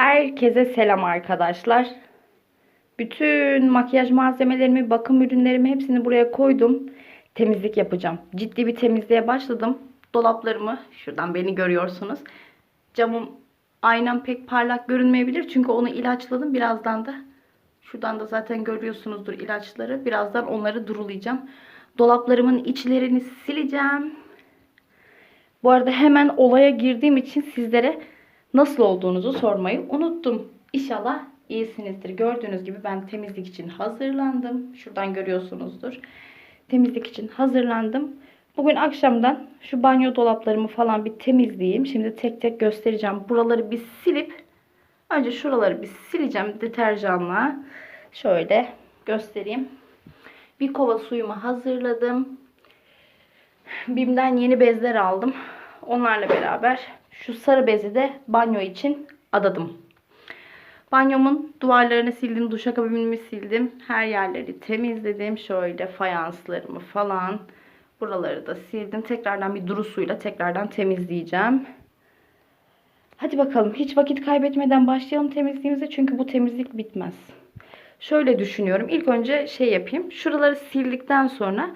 Herkese selam arkadaşlar. Bütün makyaj malzemelerimi, bakım ürünlerimi hepsini buraya koydum. Temizlik yapacağım. Ciddi bir temizliğe başladım. Dolaplarımı, şuradan beni görüyorsunuz. Camım aynam pek parlak görünmeyebilir. Çünkü onu ilaçladım. Birazdan da şuradan da zaten görüyorsunuzdur ilaçları. Birazdan onları durulayacağım. Dolaplarımın içlerini sileceğim. Bu arada hemen olaya girdiğim için sizlere nasıl olduğunuzu sormayı unuttum. İnşallah iyisinizdir. Gördüğünüz gibi ben temizlik için hazırlandım. Şuradan görüyorsunuzdur. Temizlik için hazırlandım. Bugün akşamdan şu banyo dolaplarımı falan bir temizleyeyim. Şimdi tek tek göstereceğim. Buraları bir silip önce şuraları bir sileceğim deterjanla. Şöyle göstereyim. Bir kova suyumu hazırladım. Bim'den yeni bezler aldım. Onlarla beraber şu sarı bezi de banyo için adadım. Banyomun duvarlarını sildim, duşakabinimi sildim. Her yerleri temizledim. Şöyle fayanslarımı falan. Buraları da sildim. Tekrardan bir duru suyla tekrardan temizleyeceğim. Hadi bakalım hiç vakit kaybetmeden başlayalım temizliğimize. Çünkü bu temizlik bitmez. Şöyle düşünüyorum. İlk önce şey yapayım. Şuraları sildikten sonra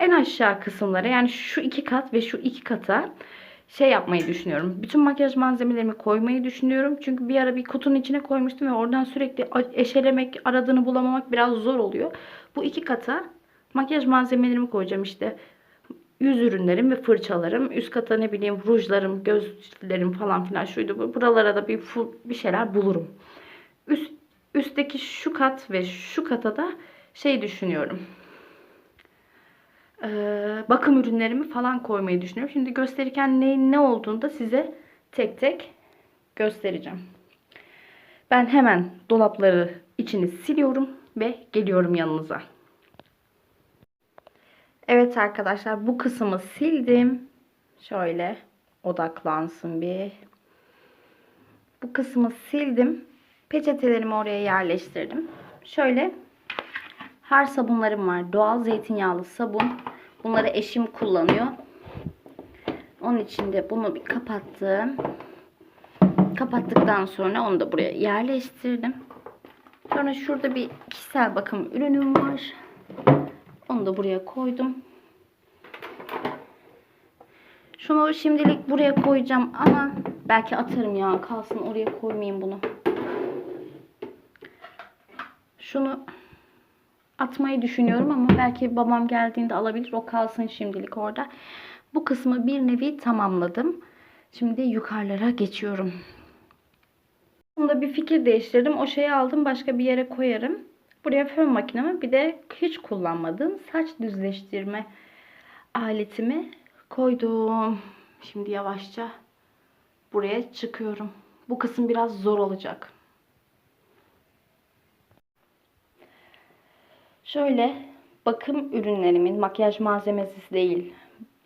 en aşağı kısımlara yani şu iki kat ve şu iki kata şey yapmayı düşünüyorum. Bütün makyaj malzemelerimi koymayı düşünüyorum. Çünkü bir ara bir kutunun içine koymuştum ve oradan sürekli eşelemek, aradığını bulamamak biraz zor oluyor. Bu iki kata makyaj malzemelerimi koyacağım işte. Yüz ürünlerim ve fırçalarım. Üst kata ne bileyim rujlarım, gözlerim falan filan şuydu bu. Buralara da bir bir şeyler bulurum. Üst, üstteki şu kat ve şu kata da şey düşünüyorum e, bakım ürünlerimi falan koymayı düşünüyorum. Şimdi gösterirken neyin ne olduğunu da size tek tek göstereceğim. Ben hemen dolapları içini siliyorum ve geliyorum yanınıza. Evet arkadaşlar bu kısmı sildim. Şöyle odaklansın bir. Bu kısmı sildim. Peçetelerimi oraya yerleştirdim. Şöyle har sabunlarım var. Doğal zeytinyağlı sabun. Bunları eşim kullanıyor. Onun için de bunu bir kapattım. Kapattıktan sonra onu da buraya yerleştirdim. Sonra şurada bir kişisel bakım ürünüm var. Onu da buraya koydum. Şunu şimdilik buraya koyacağım ama belki atarım ya. Kalsın oraya koymayayım bunu. Şunu atmayı düşünüyorum ama belki babam geldiğinde alabilir. O kalsın şimdilik orada. Bu kısmı bir nevi tamamladım. Şimdi yukarılara geçiyorum. Bunda bir fikir değiştirdim. O şeyi aldım başka bir yere koyarım. Buraya fön makinemi bir de hiç kullanmadığım saç düzleştirme aletimi koydum. Şimdi yavaşça buraya çıkıyorum. Bu kısım biraz zor olacak. Şöyle bakım ürünlerimin makyaj malzemesi değil.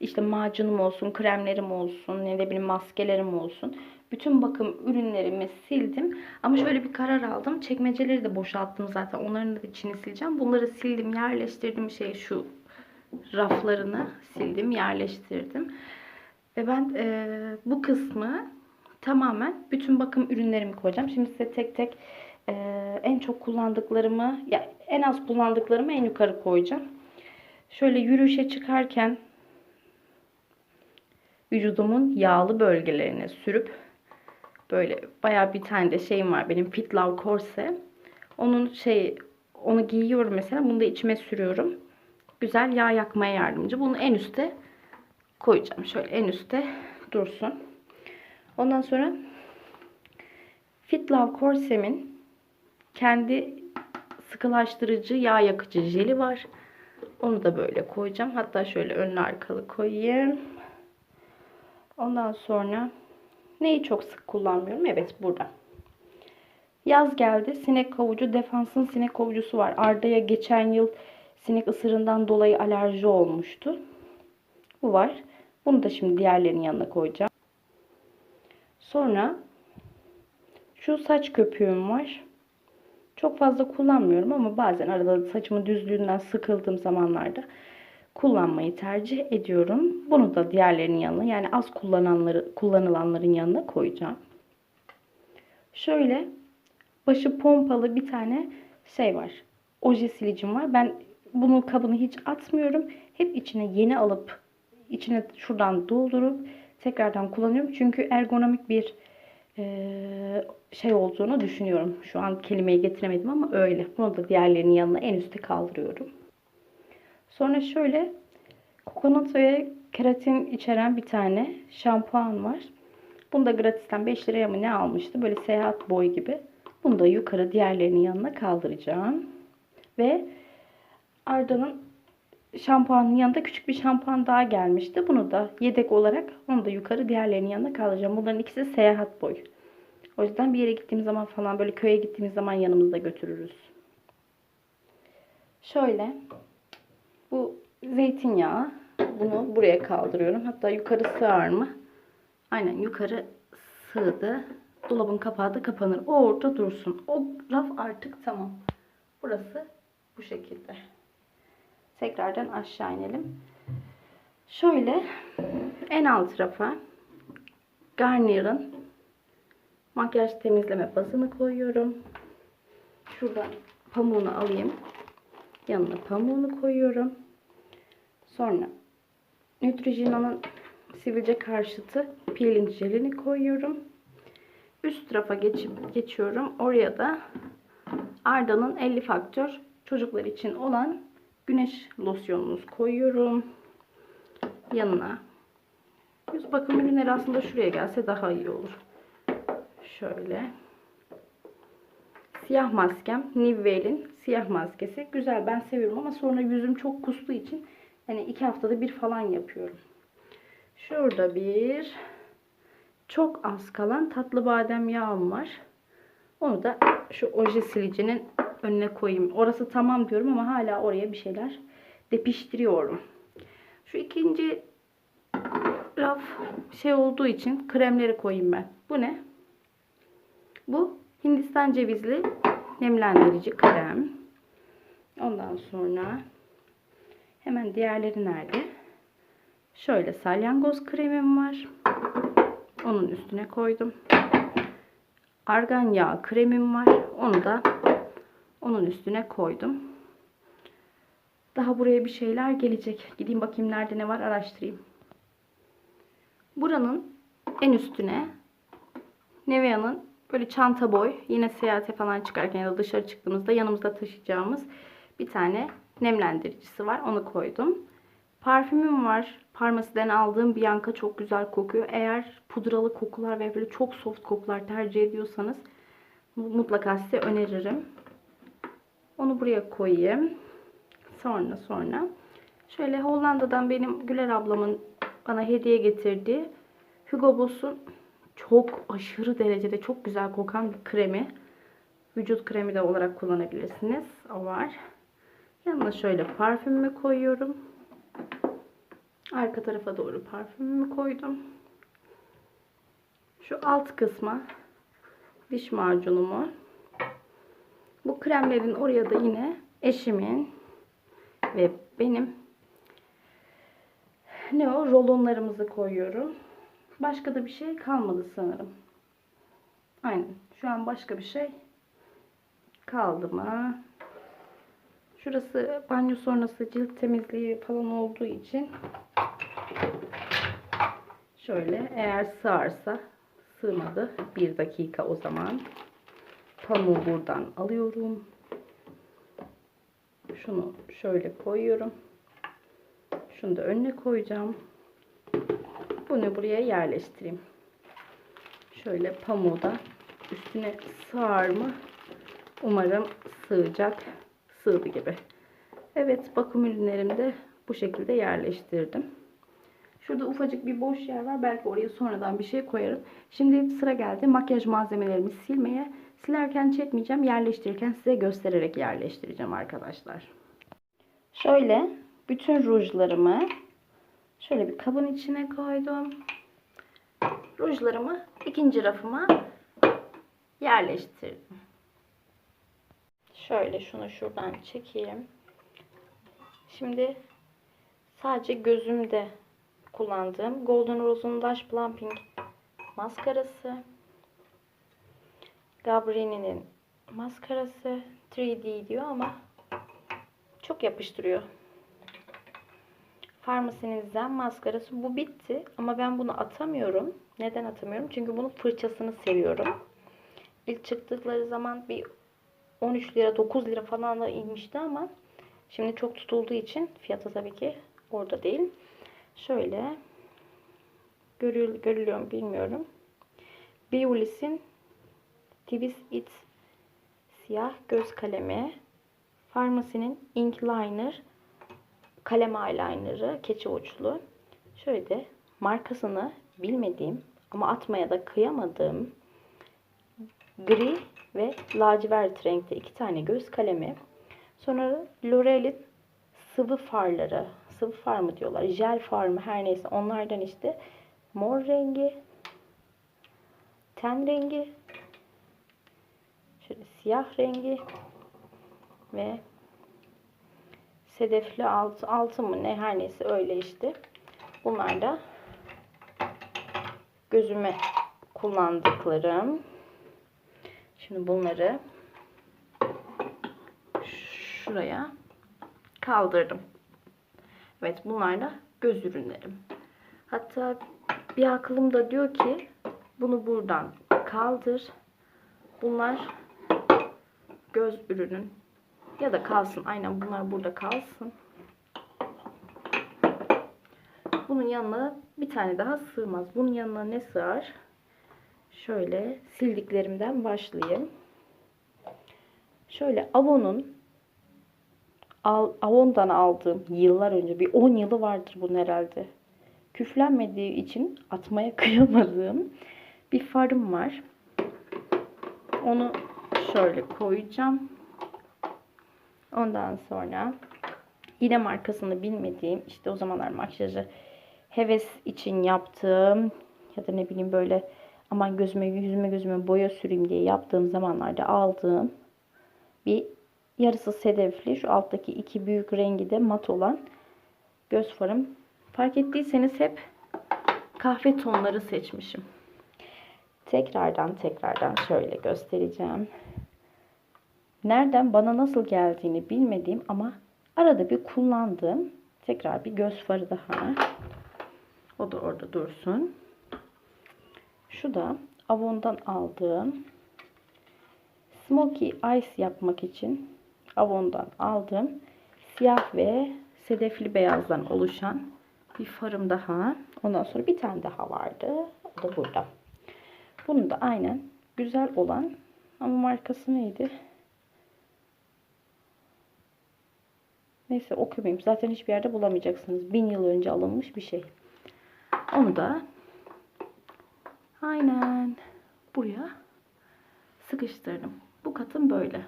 İşte macunum olsun, kremlerim olsun, ne de bileyim maskelerim olsun. Bütün bakım ürünlerimi sildim. Ama şöyle bir karar aldım. Çekmeceleri de boşalttım zaten. Onların da içini sileceğim. Bunları sildim, yerleştirdim. Şey şu raflarını sildim, yerleştirdim. Ve ben e, bu kısmı tamamen bütün bakım ürünlerimi koyacağım. Şimdi size tek tek e, en çok kullandıklarımı ya en az kullandıklarımı en yukarı koyacağım. Şöyle yürüyüşe çıkarken vücudumun yağlı bölgelerine sürüp böyle bayağı bir tane de şeyim var benim Fit Love Corse. Onun şey onu giyiyorum mesela. Bunu da içime sürüyorum. Güzel yağ yakmaya yardımcı. Bunu en üste koyacağım. Şöyle en üste dursun. Ondan sonra Fit Love Corse'min kendi sıkılaştırıcı yağ yakıcı jeli var. Onu da böyle koyacağım. Hatta şöyle önlü arkalı koyayım. Ondan sonra neyi çok sık kullanmıyorum? Evet burada. Yaz geldi. Sinek kovucu. Defans'ın sinek kovucusu var. Arda'ya geçen yıl sinek ısırından dolayı alerji olmuştu. Bu var. Bunu da şimdi diğerlerinin yanına koyacağım. Sonra şu saç köpüğüm var. Çok fazla kullanmıyorum ama bazen arada saçımın düzlüğünden sıkıldığım zamanlarda kullanmayı tercih ediyorum. Bunu da diğerlerinin yanına yani az kullananları kullanılanların yanına koyacağım. Şöyle başı pompalı bir tane şey var. Oje silicim var. Ben bunun kabını hiç atmıyorum. Hep içine yeni alıp içine şuradan doldurup tekrardan kullanıyorum. Çünkü ergonomik bir şey olduğunu düşünüyorum. Şu an kelimeyi getiremedim ama öyle. Bunu da diğerlerinin yanına en üste kaldırıyorum. Sonra şöyle kokonat ve keratin içeren bir tane şampuan var. Bunu da gratisten 5 liraya mı ne almıştı? Böyle seyahat boy gibi. Bunu da yukarı diğerlerinin yanına kaldıracağım. Ve Arda'nın şampuanın yanında küçük bir şampuan daha gelmişti. Bunu da yedek olarak onu da yukarı diğerlerinin yanına kaldıracağım. Bunların ikisi seyahat boy. O yüzden bir yere gittiğimiz zaman falan böyle köye gittiğimiz zaman yanımızda götürürüz. Şöyle bu zeytinyağı bunu buraya kaldırıyorum. Hatta yukarı sığar mı? Aynen yukarı sığdı. Dolabın kapağı da kapanır. O orada dursun. O raf artık tamam. Burası bu şekilde. Tekrardan aşağı inelim. Şöyle en alt rafa Garnier'ın makyaj temizleme bazını koyuyorum. Şuradan pamuğunu alayım. Yanına pamuğunu koyuyorum. Sonra Neutrogena'nın sivilce karşıtı peeling jelini koyuyorum. Üst rafa geçip geçiyorum. Oraya da Arda'nın 50 faktör çocuklar için olan güneş losyonumuzu koyuyorum. Yanına yüz bakım ürünleri aslında şuraya gelse daha iyi olur. Şöyle. Siyah maskem Nivell'in siyah maskesi. Güzel ben seviyorum ama sonra yüzüm çok kustuğu için yani iki haftada bir falan yapıyorum. Şurada bir çok az kalan tatlı badem yağım var. Onu da şu oje silicinin önüne koyayım. Orası tamam diyorum ama hala oraya bir şeyler depiştiriyorum. Şu ikinci raf şey olduğu için kremleri koyayım ben. Bu ne? Bu Hindistan cevizli nemlendirici krem. Ondan sonra hemen diğerleri nerede? Şöyle salyangoz kremim var. Onun üstüne koydum. Argan yağı kremim var. Onu da onun üstüne koydum. Daha buraya bir şeyler gelecek. Gideyim bakayım nerede ne var araştırayım. Buranın en üstüne Nivea'nın böyle çanta boy yine seyahate falan çıkarken ya da dışarı çıktığımızda yanımızda taşıyacağımız bir tane nemlendiricisi var. Onu koydum. Parfümüm var. Parmasiden aldığım Bianca çok güzel kokuyor. Eğer pudralı kokular ve böyle çok soft kokular tercih ediyorsanız mutlaka size öneririm. Onu buraya koyayım. Sonra sonra. Şöyle Hollanda'dan benim Güler ablamın bana hediye getirdiği Hugo Boss'un çok aşırı derecede çok güzel kokan bir kremi. Vücut kremi de olarak kullanabilirsiniz. O var. Yanına şöyle parfümümü koyuyorum. Arka tarafa doğru parfümümü koydum. Şu alt kısma diş macunumu. Bu kremlerin oraya da yine eşimin ve benim ne o rolonlarımızı koyuyorum. Başka da bir şey kalmadı sanırım. Aynen. Şu an başka bir şey kaldı mı? Şurası banyo sonrası cilt temizliği falan olduğu için şöyle eğer sığarsa sığmadı. Bir dakika o zaman. Pamuğu buradan alıyorum. Şunu şöyle koyuyorum. Şunu da önüne koyacağım. Bunu buraya yerleştireyim. Şöyle pamuğu da üstüne sığar mı? Umarım sığacak. Sığdı gibi. Evet bakım ürünlerimi de bu şekilde yerleştirdim. Şurada ufacık bir boş yer var. Belki oraya sonradan bir şey koyarım. Şimdi sıra geldi makyaj malzemelerimi silmeye. Silerken çekmeyeceğim. Yerleştirirken size göstererek yerleştireceğim arkadaşlar. Şöyle bütün rujlarımı şöyle bir kabın içine koydum. Rujlarımı ikinci rafıma yerleştirdim. Şöyle şunu şuradan çekeyim. Şimdi sadece gözümde kullandığım Golden Rose'un Lash Plumping maskarası. Gabrini'nin maskarası 3D diyor ama çok yapıştırıyor. Pharmacy'nin Zen maskarası. Bu bitti ama ben bunu atamıyorum. Neden atamıyorum? Çünkü bunun fırçasını seviyorum. İlk çıktıkları zaman bir 13 lira 9 lira falan da inmişti ama şimdi çok tutulduğu için fiyatı tabii ki orada değil. Şöyle görül, görülüyor mu bilmiyorum. Beulis'in Twist It siyah göz kalemi. Pharmacy'nin Ink Liner kalem eyeliner'ı keçi uçlu. Şöyle de markasını bilmediğim ama atmaya da kıyamadığım gri ve lacivert renkte iki tane göz kalemi. Sonra L'Oreal'in sıvı farları, sıvı far mı diyorlar, jel far mı her neyse onlardan işte mor rengi, ten rengi, siyah rengi ve sedefli altı, altı mı ne her neyse öyle işte. Bunlar da gözüme kullandıklarım. Şimdi bunları şuraya kaldırdım. Evet bunlar da göz ürünlerim. Hatta bir aklım da diyor ki bunu buradan kaldır. Bunlar göz ürünün ya da kalsın. Aynen bunlar burada kalsın. Bunun yanına bir tane daha sığmaz. Bunun yanına ne sığar? Şöyle sildiklerimden başlayayım. Şöyle Avon'un Avon'dan aldığım yıllar önce bir 10 yılı vardır bunun herhalde. Küflenmediği için atmaya kıyamadığım bir farım var. Onu şöyle koyacağım. Ondan sonra yine markasını bilmediğim işte o zamanlar makyajı heves için yaptığım ya da ne bileyim böyle aman gözüme yüzüme gözüme boya süreyim diye yaptığım zamanlarda aldığım bir yarısı sedefli şu alttaki iki büyük rengi de mat olan göz farım. Fark ettiyseniz hep kahve tonları seçmişim. Tekrardan tekrardan şöyle göstereceğim. Nereden bana nasıl geldiğini bilmediğim ama arada bir kullandığım tekrar bir göz farı daha. O da orada dursun. Şu da Avon'dan aldığım Smoky Ice yapmak için Avon'dan aldığım siyah ve sedefli beyazdan oluşan bir farım daha. Ondan sonra bir tane daha vardı. O da burada. Bunu da aynen güzel olan ama markası neydi? Neyse okumayayım. Zaten hiçbir yerde bulamayacaksınız. Bin yıl önce alınmış bir şey. Onu da aynen buraya sıkıştırdım. Bu katım böyle.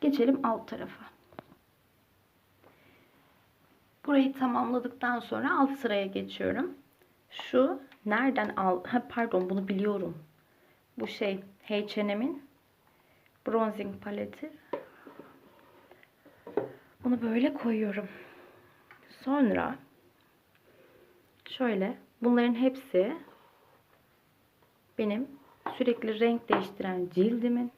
Geçelim alt tarafa. Burayı tamamladıktan sonra alt sıraya geçiyorum. Şu nereden al? Ha, pardon bunu biliyorum. Bu şey H&M'in bronzing paleti. Bunu böyle koyuyorum. Sonra şöyle bunların hepsi benim sürekli renk değiştiren cildimin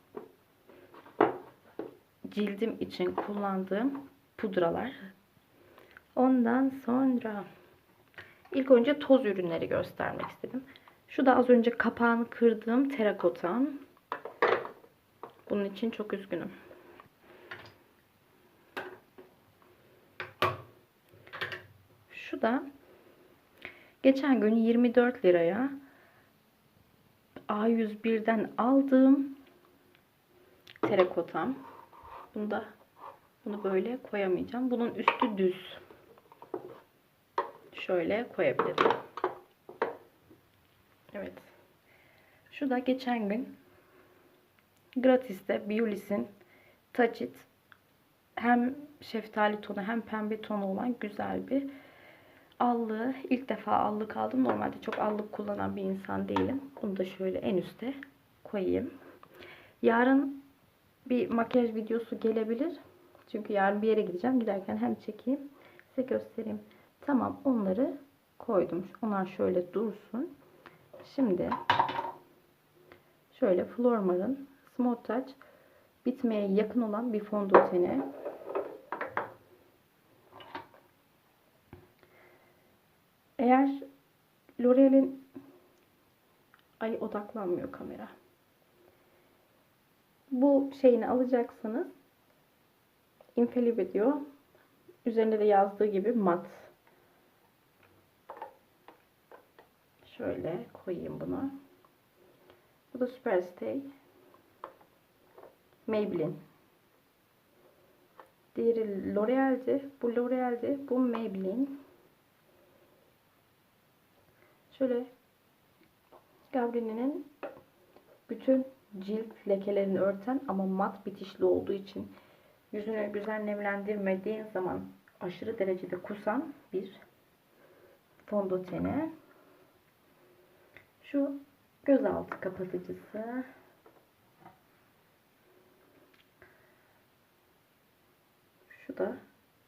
cildim için kullandığım pudralar. Ondan sonra ilk önce toz ürünleri göstermek istedim. Şu da az önce kapağını kırdığım terakotam. Bunun için çok üzgünüm. Şu da geçen gün 24 liraya A101'den aldığım terakotam. Bunu da bunu böyle koyamayacağım. Bunun üstü düz. Şöyle koyabilirim. Evet. Şu da geçen gün gratis'te Beulis'in Touch It hem şeftali tonu hem pembe tonu olan güzel bir allığı. İlk defa allık aldım. Normalde çok allık kullanan bir insan değilim. Bunu da şöyle en üste koyayım. Yarın bir makyaj videosu gelebilir. Çünkü yarın bir yere gideceğim. Giderken hem çekeyim size göstereyim. Tamam onları koydum. Onlar şöyle dursun. Şimdi Şöyle Flormar'ın Smooth Touch bitmeye yakın olan bir fondöteni. Eğer L'Oreal'in ay odaklanmıyor kamera. Bu şeyini alacaksınız. Infallible diyor. Üzerinde de yazdığı gibi mat. Şöyle koyayım bunu. Bu da Superstay. Maybelline. Diğeri L'Oreal'di. Bu L'Oreal'di. Bu Maybelline. Şöyle Gabrielle'nin bütün cilt lekelerini örten ama mat bitişli olduğu için yüzünü güzel nemlendirmediğin zaman aşırı derecede kusan bir fondöteni. Şu gözaltı kapatıcısı. Şu da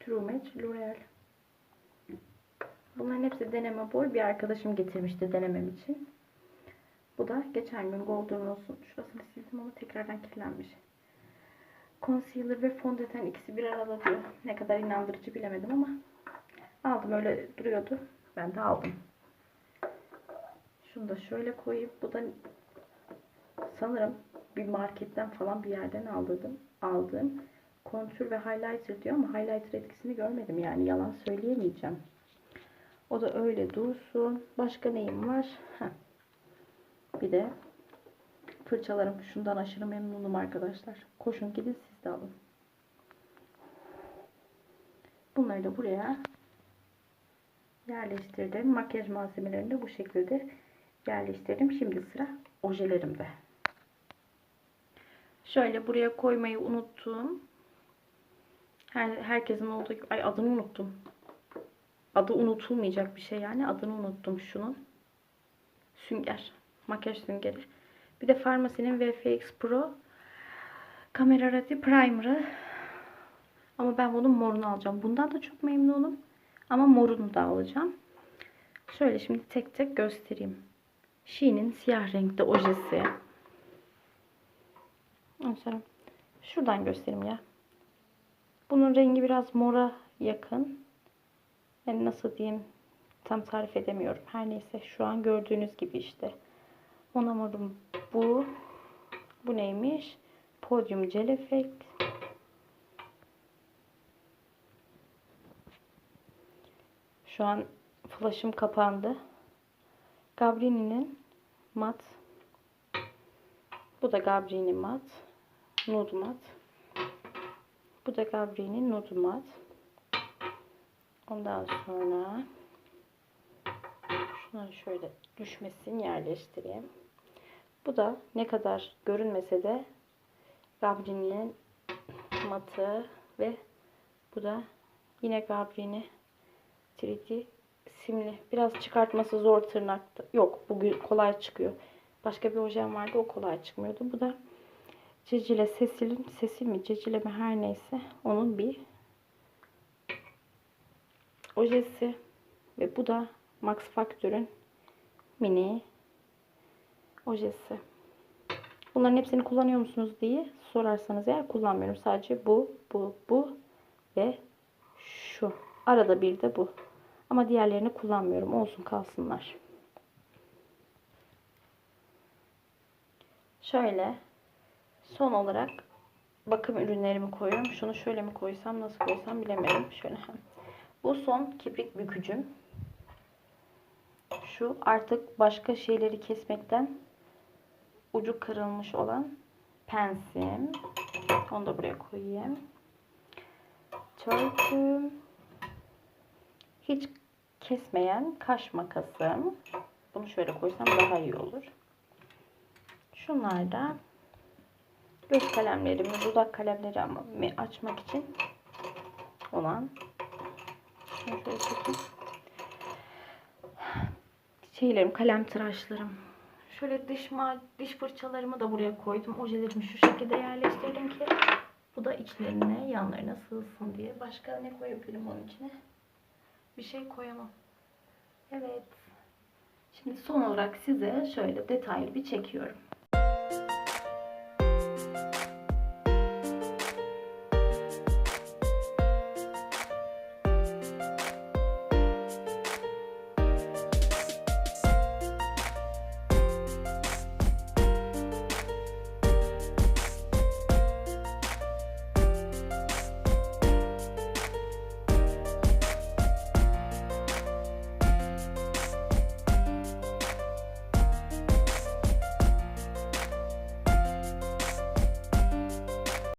True Match L'Oreal. Bunların hepsi deneme boy. Bir arkadaşım getirmişti denemem için. Bu da geçen gün Golden Rose'un şurasını sildim ama tekrardan kirlenmiş. Concealer ve fondöten ikisi bir arada diyor. Ne kadar inandırıcı bilemedim ama aldım öyle duruyordu. Ben de aldım. Şunu da şöyle koyup bu da sanırım bir marketten falan bir yerden aldırdım. Aldığım kontür ve highlighter diyor ama highlighter etkisini görmedim yani yalan söyleyemeyeceğim. O da öyle dursun. Başka neyim var? Heh. Bir de fırçalarım. Şundan aşırı memnunum arkadaşlar. Koşun gidin siz de alın. Bunları da buraya yerleştirdim. Makyaj malzemelerini de bu şekilde yerleştirdim. Şimdi sıra ojelerimde. Şöyle buraya koymayı unuttum. Her, herkesin olduğu gibi. Ay adını unuttum. Adı unutulmayacak bir şey yani. Adını unuttum şunun. Sünger. Makyaj süngeri. Bir de Farmasi'nin VFX Pro Kamera Ready Primer'ı. Ama ben bunun morunu alacağım. Bundan da çok memnunum. Ama morunu da alacağım. Şöyle şimdi tek tek göstereyim. Shein'in siyah renkte ojesi. Mesela şuradan göstereyim ya. Bunun rengi biraz mora yakın. Yani nasıl diyeyim tam tarif edemiyorum. Her neyse şu an gördüğünüz gibi işte. Ona morum bu. Bu neymiş? Podium Gel Effect. Şu an flash'ım kapandı. Gabrini'nin mat. Bu da Gabrini mat. Nude mat. Bu da Gabrini Nude mat. Ondan sonra şunları şöyle düşmesin yerleştireyim. Bu da ne kadar görünmese de Gabrini'nin matı ve bu da yine Gabrini 3D simli. Biraz çıkartması zor tırnakta. Yok bu kolay çıkıyor. Başka bir ojem vardı o kolay çıkmıyordu. Bu da Cecile Sesil'in Sesil mi Cecile mi her neyse onun bir ojesi ve bu da Max Factor'ın mini ojesi. Bunların hepsini kullanıyor musunuz diye sorarsanız eğer kullanmıyorum. Sadece bu, bu, bu ve şu. Arada bir de bu. Ama diğerlerini kullanmıyorum. Olsun kalsınlar. Şöyle son olarak bakım ürünlerimi koyuyorum. Şunu şöyle mi koysam nasıl koysam bilemedim. Şöyle. Bu son kibrit bükücüm. Şu artık başka şeyleri kesmekten ucu kırılmış olan pensim. Onu da buraya koyayım. Törpüm. Hiç kesmeyen kaş makasım. Bunu şöyle koysam daha iyi olur. Şunlar da göz kalemlerimi, dudak kalemlerimi açmak için olan şöyle çekeyim. Şeylerim, kalem tıraşlarım. Şöyle diş, diş fırçalarımı da buraya koydum. Ojelerimi şu şekilde yerleştirdim ki bu da içlerine, yanlarına sığsın diye. Başka ne koyabilirim onun içine? Bir şey koyamam. Evet. Şimdi son olarak size şöyle detaylı bir çekiyorum.